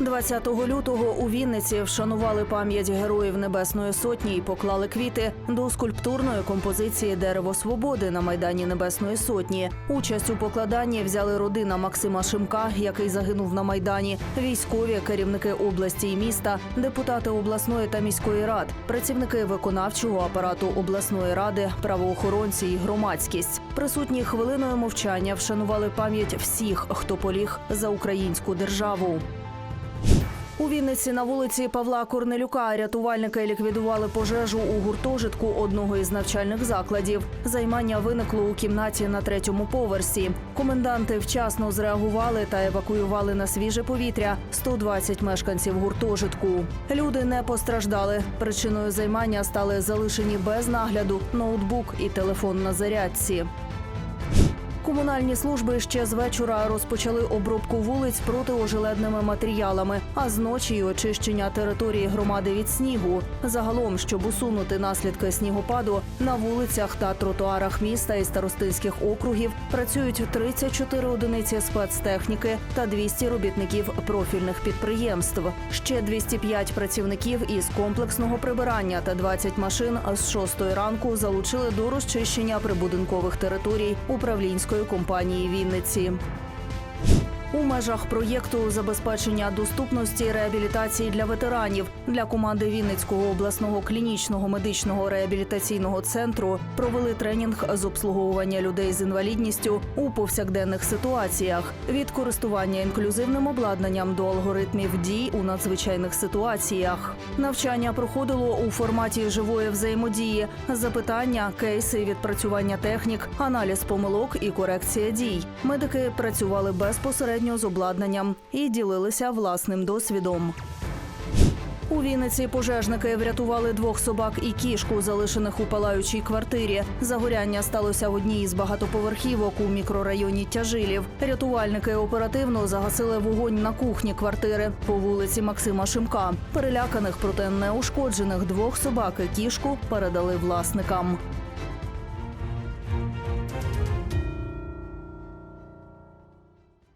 20 лютого у Вінниці вшанували пам'ять героїв Небесної Сотні і поклали квіти до скульптурної композиції Дерево свободи на майдані Небесної Сотні. Участь у покладанні взяли родина Максима Шимка, який загинув на майдані, військові, керівники області і міста, депутати обласної та міської рад, працівники виконавчого апарату обласної ради, правоохоронці і громадськість. Присутні хвилиною мовчання вшанували пам'ять всіх, хто поліг за українську державу. У Вінниці на вулиці Павла Корнелюка рятувальники ліквідували пожежу у гуртожитку одного із навчальних закладів. Займання виникло у кімнаті на третьому поверсі. Коменданти вчасно зреагували та евакуювали на свіже повітря 120 мешканців гуртожитку. Люди не постраждали. Причиною займання стали залишені без нагляду ноутбук і телефон на зарядці. Комунальні служби ще з вечора розпочали обробку вулиць протиожеледними матеріалами, а з ночі й очищення території громади від снігу. Загалом, щоб усунути наслідки снігопаду, на вулицях та тротуарах міста і старостинських округів працюють 34 одиниці спецтехніки та 200 робітників профільних підприємств. Ще 205 працівників із комплексного прибирання та 20 машин з 6 ранку залучили до розчищення прибудинкових територій управлінської компанії Вінниці. У межах проєкту забезпечення доступності реабілітації для ветеранів для команди Вінницького обласного клінічного медичного реабілітаційного центру провели тренінг з обслуговування людей з інвалідністю у повсякденних ситуаціях від користування інклюзивним обладнанням до алгоритмів дій у надзвичайних ситуаціях. Навчання проходило у форматі живої взаємодії, запитання, кейси, відпрацювання технік, аналіз помилок і корекція дій. Медики працювали безпосередньо з обладнанням і ділилися власним досвідом. У Вінниці пожежники врятували двох собак і кішку, залишених у палаючій квартирі. Загоряння сталося в одній із багатоповерхівок у мікрорайоні Тяжилів. Рятувальники оперативно загасили вогонь на кухні квартири по вулиці Максима Шимка. Переляканих, проте неушкоджених двох собак і кішку передали власникам.